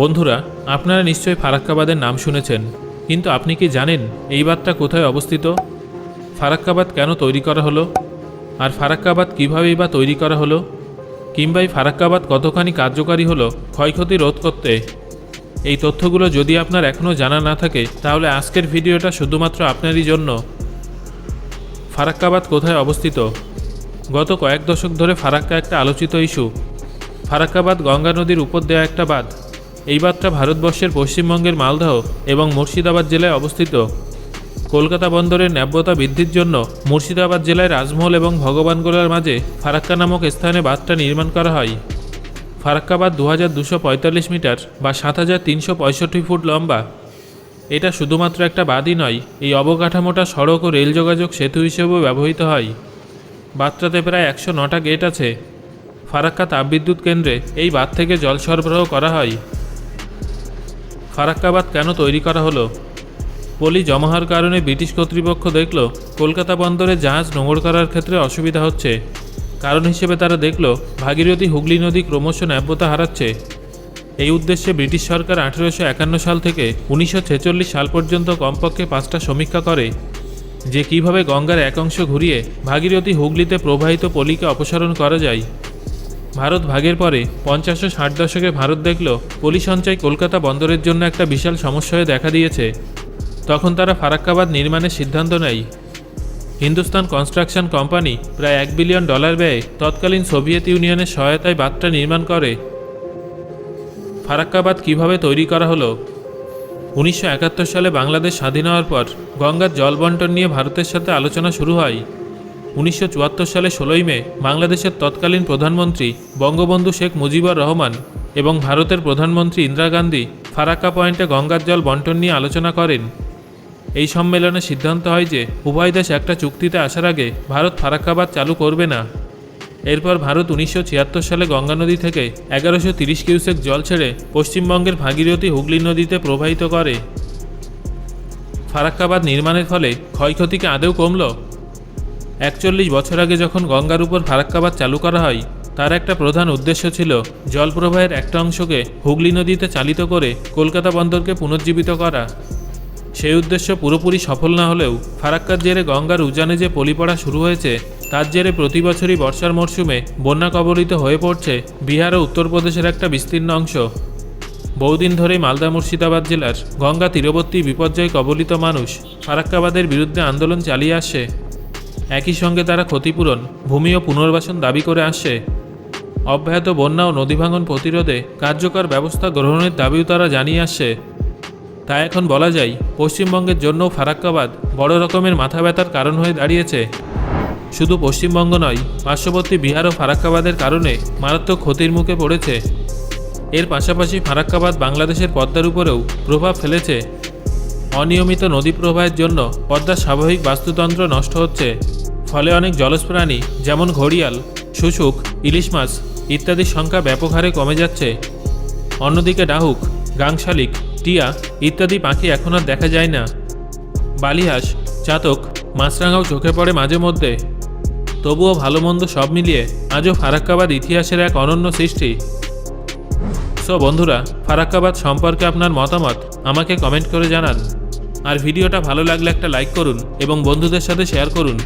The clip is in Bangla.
বন্ধুরা, আপনারা নিশ্চয়ই ফারাক্কাবাদের নাম শুনেছেন, কিন্তু আপনি কি জানেন এই বাঁধটা কোথায় অবস্থিত? ফারাক্কাবাদ কেন তৈরি করা হলো? আর ফারাক্কাবাদ কীভাবেই বা তৈরি করা হলো? কিংবা এই ফারাক্কাবাদ কতখানি কার্যকারী হলো ক্ষয়ক্ষতি রোধ করতে? এই তথ্যগুলো যদি আপনার এখনও জানা না থাকে, তাহলে আজকের ভিডিওটা শুধুমাত্র আপনারই জন্য। ফারাক্কাবাদ কোথায় অবস্থিত? গত কয়েক দশক ধরে ফারাক্কা একটা আলোচিত ইস্যু। ফারাক্কাবাদ গঙ্গা নদীর উপর দেওয়া একটা বাঁধ। এই বাঁধটা ভারতবর্ষের পশ্চিমবঙ্গের মালদহ এবং মুর্শিদাবাদ জেলায় অবস্থিত। কলকাতা বন্দরের ন্যাব্যতা বৃদ্ধির জন্য মুর্শিদাবাদ জেলায় রাজমহল এবং ভগবানগোলার মাঝে ফারাক্কা নামক স্থানে বাঁধটা নির্মাণ করা হয়। ফারাক্কাবাদ দু হাজার দুশো পঁয়তাল্লিশ মিটার বা সাত হাজার তিনশো পঁয়ষট্টি ফুট লম্বা। এটা শুধুমাত্র একটা বাঁধই নয়, এই অবকাঠামোটা সড়ক ও রেল যোগাযোগ সেতু হিসেবেও ব্যবহৃত হয়। বাঁধটাতে প্রায় একশো নটা গেট আছে। ফারাক্কা তাপবিদ্যুৎ কেন্দ্রে এই বাঁধ থেকে জল সরবরাহ করা হয়। ফারাক্কাবাদ কেন তৈরি করা হলো? পলি জমা হওয়ার কারণে ব্রিটিশ কর্তৃপক্ষ দেখল, কলকাতা বন্দরে জাহাজ নোঙর করার ক্ষেত্রে অসুবিধা হচ্ছে। কারণ হিসেবে তারা দেখল, ভাগীরথী হুগলি নদী ক্রমশ ন্যায্যতা হারাচ্ছে। এই উদ্দেশ্যে ব্রিটিশ সরকার আঠেরোশো একান্ন সাল থেকে উনিশশো ছেচল্লিশ সাল পর্যন্ত কমপক্ষে পাঁচটা সমীক্ষা করে, যে কীভাবে গঙ্গার এক অংশ ঘুরিয়ে ভাগীরথী হুগলিতে প্রবাহিত পলিকে অপসারণ করা যায়। ভারত ভাগের পরে পঞ্চাশ ও ষাট দশকে ভারত দেখল পলি সঞ্চয় কলকাতা বন্দরের জন্য একটা বিশাল সমস্যা হয়ে দেখা দিয়েছে। তখন তারা ফারাক্কাবাদ নির্মাণের সিদ্ধান্ত নেয়। হিন্দুস্তান কনস্ট্রাকশন কোম্পানি প্রায় এক বিলিয়ন ডলার ব্যয়ে তৎকালীন সোভিয়েত ইউনিয়নের সহায়তায় বাঁধটা নির্মাণ করে। ফারাক্কাবাদ কীভাবে তৈরি করা হলো? উনিশশো একাত্তর সালে বাংলাদেশ স্বাধীন হওয়ার পর গঙ্গার জল বন্টন নিয়ে ভারতের সাথে আলোচনা শুরু হয়। উনিশশো চুয়াত্তর সালে ষোলোই মে বাংলাদেশের তৎকালীন প্রধানমন্ত্রী বঙ্গবন্ধু শেখ মুজিবুর রহমান এবং ভারতের প্রধানমন্ত্রী ইন্দিরা গান্ধী ফারাক্কা পয়েন্টে গঙ্গার জল বন্টন নিয়ে আলোচনা করেন। এই সম্মেলনে সিদ্ধান্ত হয় যে উভয় দেশ একটা চুক্তিতে আসার আগে ভারত ফারাক্কাবাদ চালু করবে না। এরপর ভারত উনিশশো ছিয়াত্তর সালে গঙ্গা নদী থেকে এগারোশো তিরিশ কিউসেক জল ছেড়ে পশ্চিমবঙ্গের ভাগীরথী হুগলি নদীতে প্রবাহিত করে। ফারাক্কাবাদ নির্মাণের ফলে ক্ষয়ক্ষতিকে আদৌ কমল? একচল্লিশ বছর আগে যখন গঙ্গার উপর ফারাক্কাবাদ চালু করা হয়, তার একটা প্রধান উদ্দেশ্য ছিল জলপ্রবাহের একটা অংশকে হুগলি নদীতে চালিত করে কলকাতা বন্দরকে পুনর্জীবিত করা। সেই উদ্দেশ্য পুরোপুরি সফল না হলেও ফারাক্কার জেরে গঙ্গার উজানে যে পলি পড়া শুরু হয়েছে, তার জেরে প্রতি বছরই বর্ষার মরশুমে বন্যা কবলিত হয়ে পড়ছে বিহার ও উত্তরপ্রদেশের একটা বিস্তীর্ণ অংশ। বহুদিন ধরেই মালদা মুর্শিদাবাদ জেলার গঙ্গা তীরবর্তী বিপর্যয় কবলিত মানুষ ফারাক্কাবাদের বিরুদ্ধে আন্দোলন চালিয়ে আসছে একই সঙ্গে তারা ক্ষতিপূরণ, ভূমি ও পুনর্বাসন দাবি করে আসছে। অব্যাহত বন্যা ও নদী ভাঙন প্রতিরোধে কার্যকর ব্যবস্থা গ্রহণের দাবিও তারা জানিয়ে আসছে। তা এখন বলা যায়, পশ্চিমবঙ্গের জন্যও ফারাক্কাবাদ বড় রকমের মাথা ব্যথার কারণ হয়ে দাঁড়িয়েছে। শুধু পশ্চিমবঙ্গ নয়, পার্শ্ববর্তী বিহার ও ফারাক্কাবাদের কারণে মারাত্মক ক্ষতির মুখে পড়েছে। এর পাশাপাশি ফারাক্কাবাদ বাংলাদেশের পদ্মার উপরেও প্রভাব ফেলেছে। অনিয়মিত নদী প্রবাহের জন্য পদ্মার স্বাভাবিক বাস্তুতন্ত্র নষ্ট হচ্ছে। ফলে অনেক জলজ প্রাণী যেমন ঘড়িয়াল, শুশুক, ইলিশ মাছ ইত্যাদির সংখ্যা ব্যাপক হারে কমে যাচ্ছে। অন্যদিকে ডাহুক, গাংশালিক, টিয়া ইত্যাদি পাখি এখন আর দেখা যায় না। বালিহাঁস, চাতক, মাছরাঙাও চোখে পড়ে মাঝে মধ্যে। তবুও ভালো মন্দ সব মিলিয়ে আজও ফারাক্কাবাদ ইতিহাসের এক অনন্য সৃষ্টি। সো বন্ধুরা, ফারাক্কাবাদ সম্পর্কে আপনার মতামত আমাকে কমেন্ট করে জানান। আর ভিডিওটা ভালো লাগলে একটা লাইক করুন এবং বন্ধুদের সাথে শেয়ার করুন।